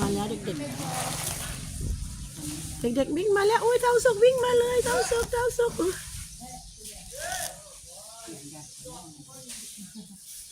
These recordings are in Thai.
มาแล้วเด็กๆ เด็กๆวิ่งมาแล้วอุ้ยเท้าสุกวิ่งมาเลยเท้าสุกเท้าสุกอุ๊ย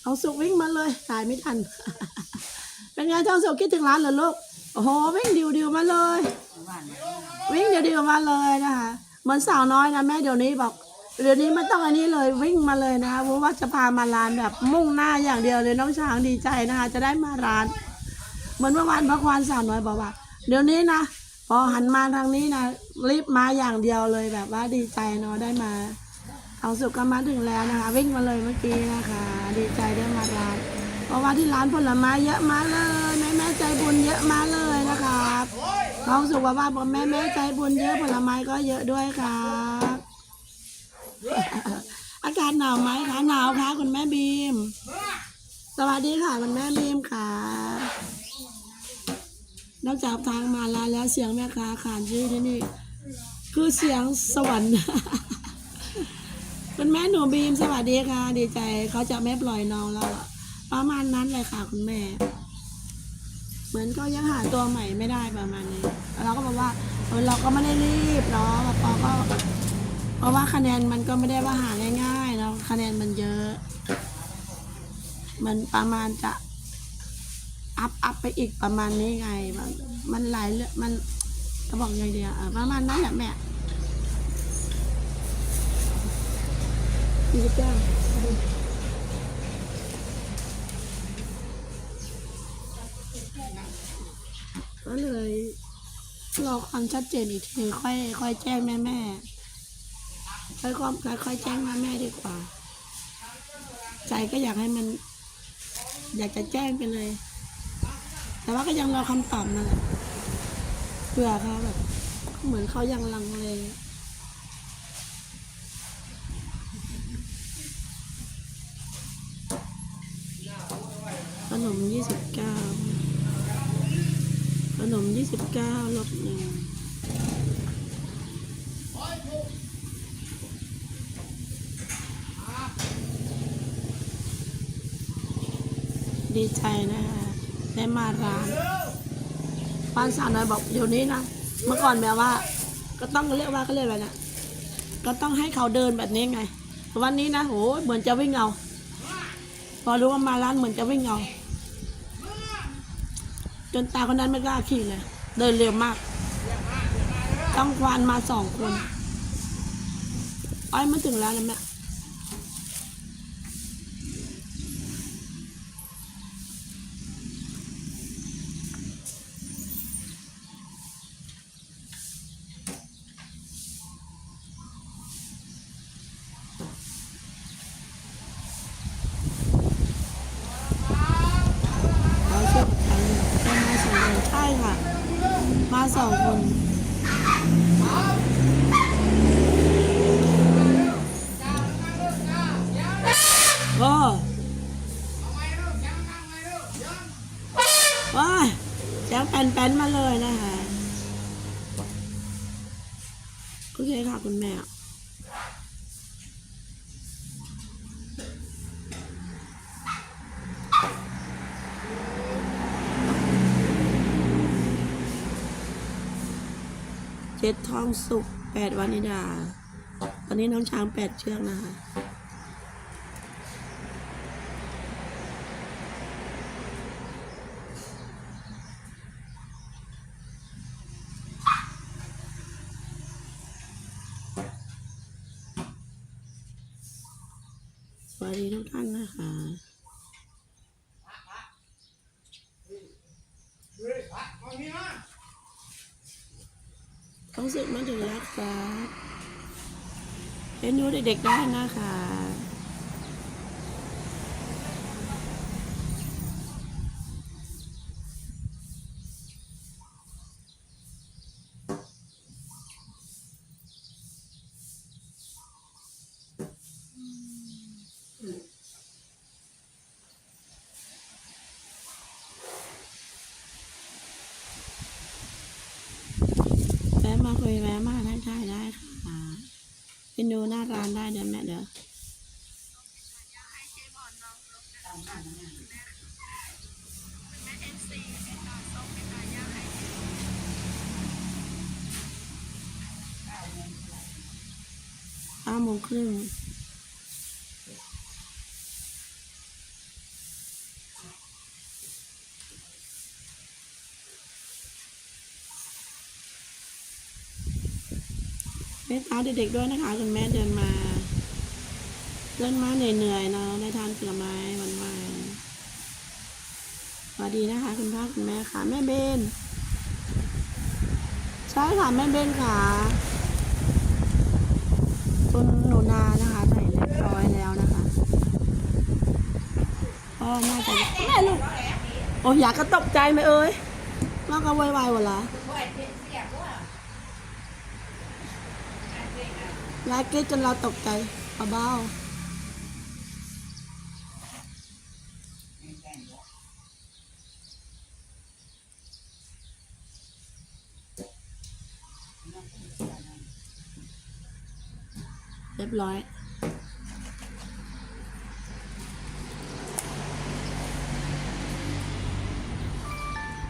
เท้าสุกวิ่งมาเลย ถ่ายไม่ทัน เป็นไงเท้าสุกคิดถึงร้านเหรอลูก โอ้โหวิ่งดิวดิวๆมาเลย วิ่งเดียวเดียวๆมาเลยนะคะเหมือนสาวน้อยนะแม่เดี๋ยวนี้บอกเดี๋ยวนี้ไม่ต้องอันนี้เลยวิ่งมาเลยนะคะเพราะว่าจะพามาร้านแบบมุ่งหน้าอย่างเดียวเลยน้องช้างดีใจนะคะ จะได้มาร้าน เหมือนเมื่อวานพระควานสาวน้อยบอกว่า เดี๋ยวนี้นะพอหันมาทางนี้นะรีบมาอย่างเดียวเลยแบบว่าดีใจเนาะได้มาเอาสุกก็มาถึงแล้วนะคะ วิ่งมาเลยเมื่อกี้นะคะ ดีใจได้มาร้านเพราะว่าที่ร้านผลไม้เยอะมาเลยแม่แม่ใจบุญเยอะมาเลยนะคะน้องสุขภาพบอกแม่แม่ใจบุญเยอะผลไม้ก็เยอะด้วยครับอากาศหนาวไหมคะหนาวค่ะคุณแม่บีม สวัสดีค่ะคุณแม่บีมค่ะ นอกจากทางมาลาแล้วเสียงแม่ค้าขานชื่อที่นี่ คือเสียงสวรรค์คุณแม่หนูบีมสวัสดีค่ะ ดีใจเขาจะไม่ปล่อยน้องแล้วประมาณนั้นเลยค่ะคุณแม่ เหมือนก็ยังหาตัวใหม่ไม่ได้ประมาณนี้เราก็บอกว่าเราก็ไม่ได้รีบเนาะปอก็เพราะว่าคะแนนมันก็ไม่ได้ว่าหาง่ายๆแล้วคะแนนมันเยอะ มันประมาณจะ อัพอัพไปอีกประมาณนี้ไง มันมันหลายเรื่องมันจะบอกยังไงเดียวประมาณนั้นแหละแม่ยี่สิบเก้าก็เลยรอความชัดเจนอีกทีค่อยค่อยแจ้งแม่แม่ค่อยความค่อยแจ้งแม่แม่ดีกว่า ใจก็อยากให้มัน อยากจะแจ้งไปเลย แต่ว่าก็ยังรอคำตอบนั่นแหละเผื่อเขาแบบ เหมือนเขายังลังเลขนมยี่สิบเก้าขนมยี่สิบเก้าลบหนึ่งดีใจนะคะ ได้มาร้านบ้านสาวน้อยบอกเดี๋ยวนี้นะเมื่อก่อนแบบว่า ก็ต้องเรียกว่าก็เรียกอะไรนะก็ต้องให้เขาเดินแบบนี้ไงวันนี้นะโหเหมือนจะวิ่งเอาพอรู้ว่ามาร้านเหมือนจะวิ่งเอาจนตาคนนั้นไม่กล้าขี่เลยเดินเร็วมาก ต้องควานมาสองคนอ้อยมาถึงแล้วนะแม่เราช่วยกันได้มาสองคนใช่ค่ะ มาสองคน ก็ว้ายแจ้งแป้นๆมาเลยนะคะ โอเคค่ะคุณแม่เจ็ดทองสุกแปดวานิดา ตอนนี้น้องช้างแปดเชือกนะคะ วัสดีทุกท่านนะคะเขาสึกมาถึงแล้วครับเรียนรู้เด็กๆได้นะคะ แวะมาคุยแวะมาทักทายได้ค่ะเป็นดูหน้าร้านได้เดี๋ยวแม่เดี๋ยว งครึ่งเมตตาเด็กๆด้วยนะคะคุณแม่เดินมา เดินมาเหนื่อยๆเนาะได้ทานผลไม้หวานๆสวัสดีนะคะ คุณพ่อคุณแม่ค่ะ แม่เบนใช่ค่ะ แม่เบนค่ะ คุณหนูนานะคะใส่เรียบร้อยแล้วนะคะก็น่าจะแม่ลูกโอ้ยอยากกระตกใจไหมเอ้ยว่าก็วายวายหมดละลาเกรีดจนเราตกใจเบาๆ รียบร้อย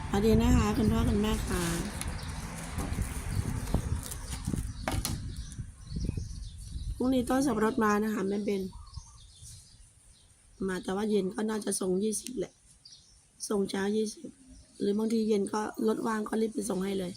สวัสดีนะคะคุณพ่อคุณแม่ค่ะพรุ่งนี้ต้นสับปรดมานะคะแม่เบนมาแต่ว่าเย็นก็น่าจะส่งยี่สิบแหละ ส่งเช้ายี่สิบหรือบางทีเย็นก็รถว่างก็รีบไปส่งให้เลย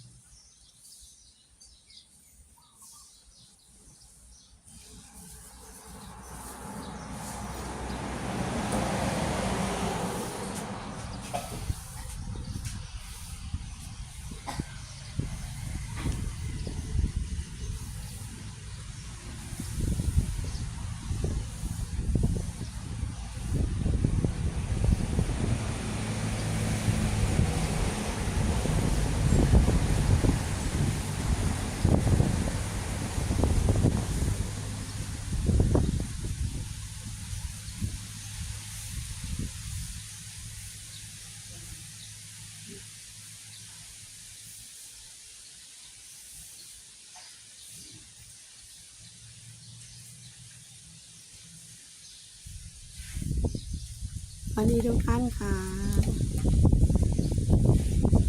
วันนี้ทุกท่านค่ะ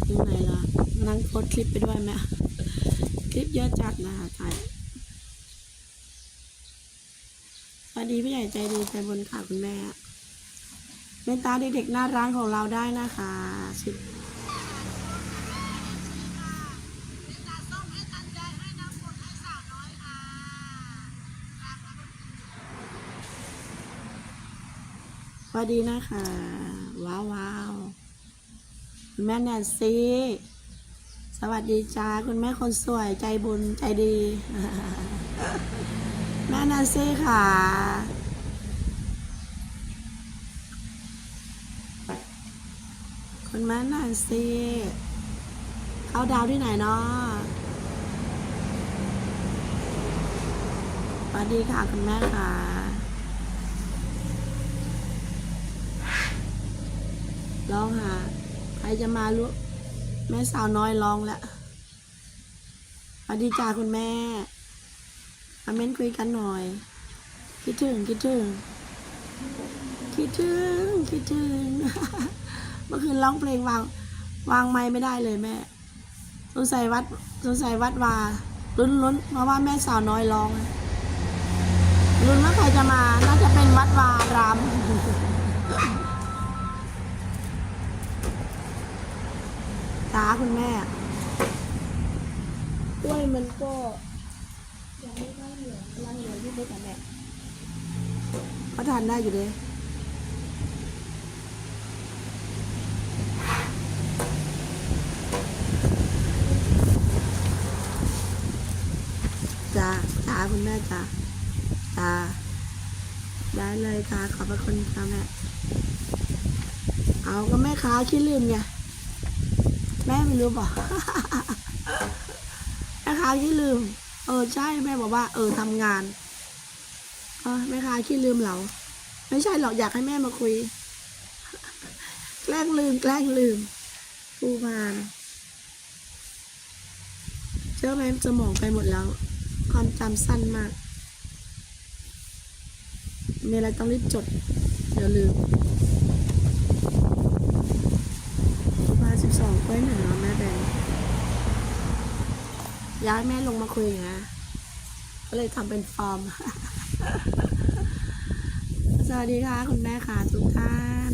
ยังไงล่ะ นั่งโพสต์คลิปไปด้วยไหมคลิปเยอะจัดนะคะถ่ายสวัสดีพี่ใหญ่ใจดีใจบนค่ะคุณแม่เมตตาเด็กๆหน้าร้านของเราได้นะคะสิบ สวัสดีนะคะ ว้าวว้าวคุณแม่แนนซี่สวัสดีจ้าคุณแม่คนสวยใจบุญใจดี แม่แนนซี่ค่ะคุณแม่แนนซี่เขาดาวที่ไหนเนาะสวัสดีค่ะคุณแม่ค่ะ ร้องหา ใครจะมารู้แม่สาวน้อยร้องแล้วสวัสดีจ้าคุณแม่มาเม้นคุยกันหน่อย คิดถึงคิดถึง คิดถึงคิดถึง เมื่อคืนร้องเพลงวาง วางไม้ไม่ได้เลยแม่สงสัยวัดสงสัยวัดวาลุ้นลุ้นเพราะว่าแม่สาวน้อยร้องลุ้นว่าใครจะมาน่าจะเป็นวัดวาราม จ้าคุณแม่กล้วยมันก็ยังไม่ค่อยเหลืองกำลังเหลืองที่ไม่แต่แม่เขาทานได้อยู่เลยจ้าจ้าคุณแม่จ้าจ้าได้เลยค่ะขอบพระคุณค่ะแม่ เอาก็แม่ค้าขี้ลืมไง แม่ไม่รู้บอกแม่ค้าขี้ลืม เออใช่แม่บอกว่า เออทำงานเออแม่ค้าขี้ลืมเรา ไม่ใช่หรอกอยากให้แม่มาคุย แกล้งลืม แกล้งลืมผู้พานเชื่อไหมสมองไปหมดแล้ว ความจำสั้นมากมีอะไรต้องรีบจด เดี๋ยวลืม มาสิบสองกล้วยหนึ่งเนาะแม่แบงย้ายแม่ลงมาคุยอย่างก็เลยทำเป็นฟอร์ม สวัสดีค่ะ คุณแม่ค่ะทุกท่าน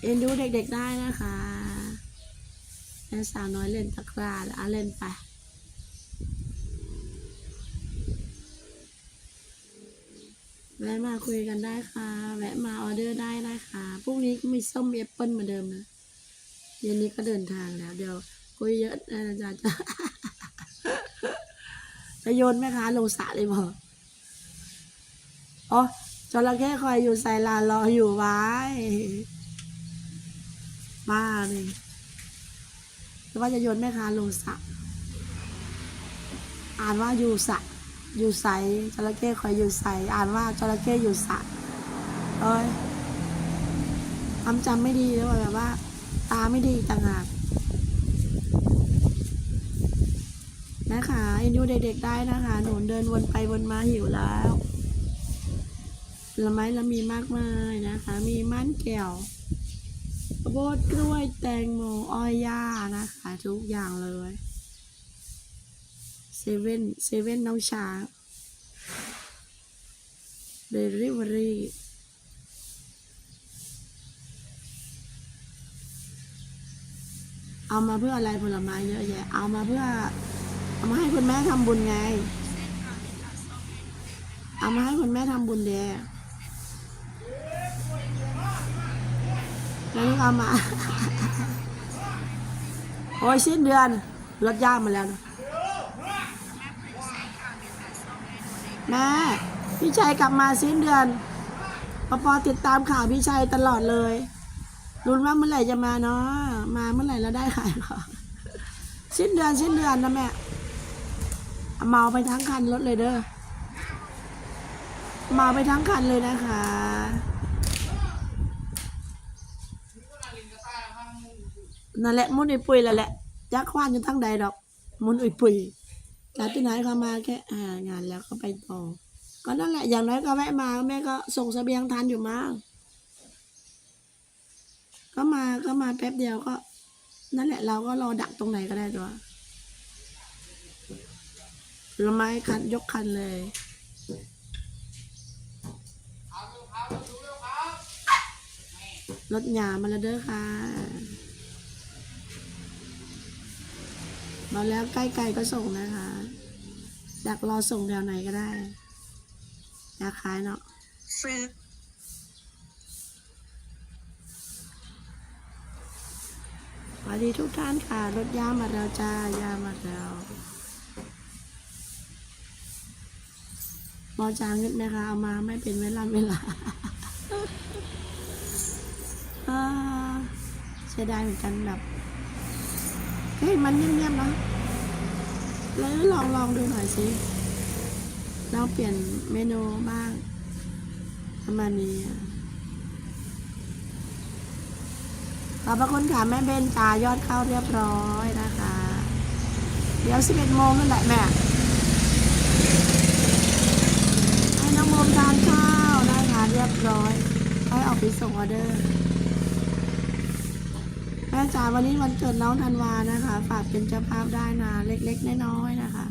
เอ็นดูเด็กๆได้นะคะแม่สาวน้อยเล่นตะกร้าแล้วอะเล่นไป แวะมาคุยกันได้ค่ะ แวะมาออเดอร์ได้นะคะพรุ่งนี้ก็มีส้มแอปเปิลเหมือนเดิมนะเย็นนี้ก็เดินทางแล้ว เดี๋ยวคุยเยอะนะจ๊ะจะจะโยนแม่ค้าลงสระเลยบอกอ๋อจระเข้คอยอยู่ใส่ลานรออยู่ไว้ บ้าเลยแต่ว่าจะโยนแม่ค้าลงสระอ่านว่าอยู่สระ อยู่ใสจระเข้คอยอยู่ใสอ่านว่าจระเข้อยู่สระเอ้ยความจำไม่ดีแล้วแบบว่า ตาไม่ดีต่างหากนะคะอินดูเด็กๆได้นะคะ หนูเดินวนไปวนมาหิวแล้วผลไม้เรามีมากมายนะคะ มีมันแก้วโพดกล้วยแตงโมอ้อยย่านะคะ ทุกอย่างเลย เซเว่นเซเว่นน้องช้างเดลิเวอรี่เอามาเพื่ออะไรผลไม้เยอะแยะ เอามาเพื่อ เอามาให้คุณแม่ทำบุญไง เอามาให้คุณแม่ทำบุญเดียแล้วนี่เอามา โอ้ยสิ้นเดือนรถย่างมาแล้วนะ แม่พี่ชัยกลับมาสิ้นเดือนปอปอติดตามข่าวพี่ชัยตลอดเลยรุนว่าเมื่อไหร่จะมาเนาะมาเมื่อไหร่แล้วได้ขายของสิ้นเดือนสิ้นเดือนนะแม่เอาเมาไปทั้งคันรถเลยเด้อเมาไปทั้งคันเลยนะคะนั่นแหละมุนอุยปุยแล้วแหละยักษ์ควานอยู่ทั้งใดดอก มุนอุยปุย จากที่ไหนเขามาแค่อ่างานแล้วก็ไปต่อก็นั่นแหละอย่างน้อยก็แวะมาแม่ก็ส่งเสบียงทานอยู่มั้งก็มาก็มาแป๊บเดียวก็ นั่นแหละเราก็รอดักตรงไหนก็ได้ตัวผลไม้คันยกคันเลยรถหยามาแล้วเด้อค่ะ มาแล้วใกล้ๆก็ส่งนะคะอยากรอส่งแถวไหนก็ได้อยากขายเนาะซื้อสวัสดีทุกท่านค่ะ รถย่ามาแล้วจ้าย่ามาแล้วหมอจางเงินไหมคะ เอามาไม่เป็นเวลาเวลาอ่าเสียดายเหมือนกันแบบ เฮ้ยมันเงียบๆเนาะแล้วลองลองดูหน่อยสิ เราเปลี่ยนเมนูบ้างประมาณนี้ขอบพระคุณค่ะแม่เบนจายอดเข้าเรียบร้อยนะคะ เดี๋ยว11โมงนั่นแหละแม่ให้น้องโมมทานข้าวนะคะเรียบร้อยให้ออกไปส่งออเดอร์ แม่จ๋าวันนี้วันเกิดน้องธันวานะคะ ฝากเป็นเจ้าภาพได้นะเล็กๆน้อยๆนะคะ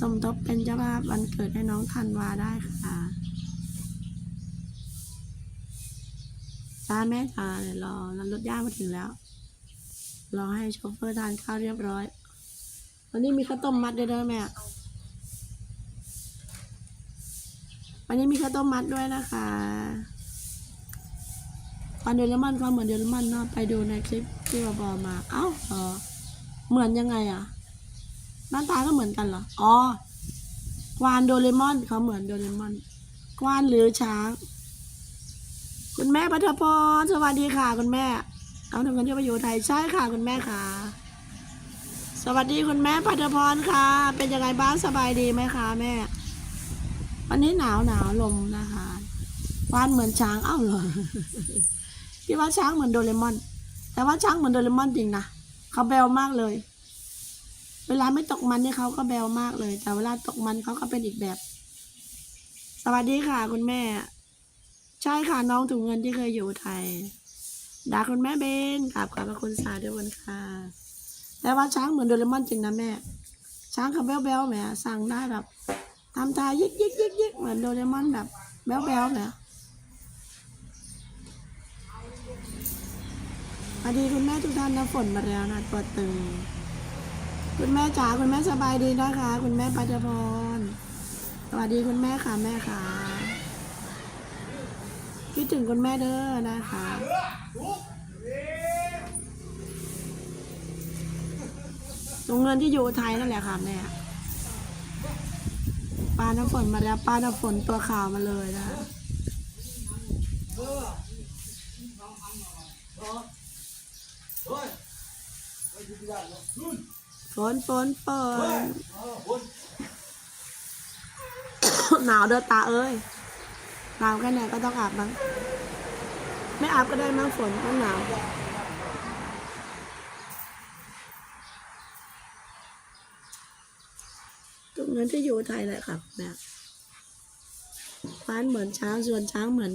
สมทบเป็นเจ้าภาพวันเกิดให้น้องธันวาได้ค่ะจ้าแม่จ๋าเดี๋ยวรอรถย่ามาถึงแล้ว รอให้โชเฟอร์ทานข้าวเรียบร้อย วันนี้มีข้าวต้มมัดด้วยแม่วันนี้มีข้าวต้มมัดด้วยนะคะตอนเดลมอนก็เหมือนเดลมอนเนาะไปดูในคลิป ที่บอบอมา เอ้าเหรอเหมือนยังไงอะหน้าตาก็เหมือนกันเหรอ อ๋อกวานโดเรมอนเขาเหมือนโดเรมอน กวานหรือช้าง คุณแม่ปัทพรสวัสดีค่ะคุณแม่ เอาทำงานที่ประโยชน์ไทยใช่ค่ะคุณแม่ค่ะ สวัสดีคุณแม่ปัทพรค่ะ เป็นยังไงบ้างสบายดีไหมคะแม่ วันนี้หนาวหนาวลมนะคะวานเหมือนช้างเอ้าเหรอพี่ว่าช้างเหมือนโดเรมอน แต่ว่าช้างเหมือนโดเรมอนจริงนะเขาแบวมากเลย เวลาไม่ตกมันเนี่ยเขาก็แบวมากเลย แต่เวลาตกมันเขาก็เป็นอีกแบบ สวัสดีค่ะ คุณแม่ ใช่ค่ะน้องถุงเงินที่เคยอยู่ไทยดาคุณแม่เบนกราบขอบพระคุณสาธุวันค่ะ แต่ว่าช้างเหมือนโดเรมอนจริงนะแม่ ช้างเขาแบ๊วๆแหมสั่งได้แบบทำตายิกยิกยิกยิกเหมือนโดเรมอนแบบแบ๊วๆแหม วัสดีคุณแม่ทุกท่านนะฝนมาแล้วนะตัวตึงคุณแม่จ๋าคุณแม่สบายดีนะคะ คุณแม่ปัจจพรสวัสดีคุณแม่ค่ะแม่ค่ะคิดถึงคุณแม่เด้อนะคะตรงเงินที่อยู่ไทยนั่นแหละค่ะแม่ปลาน้ำฝนมาแล้วปลาน้ำฝนตัวขาวมาเลยนะคะ ฝนฝนฝนหนาวเด้อตาเอ้ยหนาวแค่ไหนก็ต้องอาบมั้งไม่อาบก็ได้มั้งฝนต้องหนาวตรงนั้นที่อยู่ไทยแหละครับแม่ฟ้านเหมือนช้างส่วนช้างเหมือน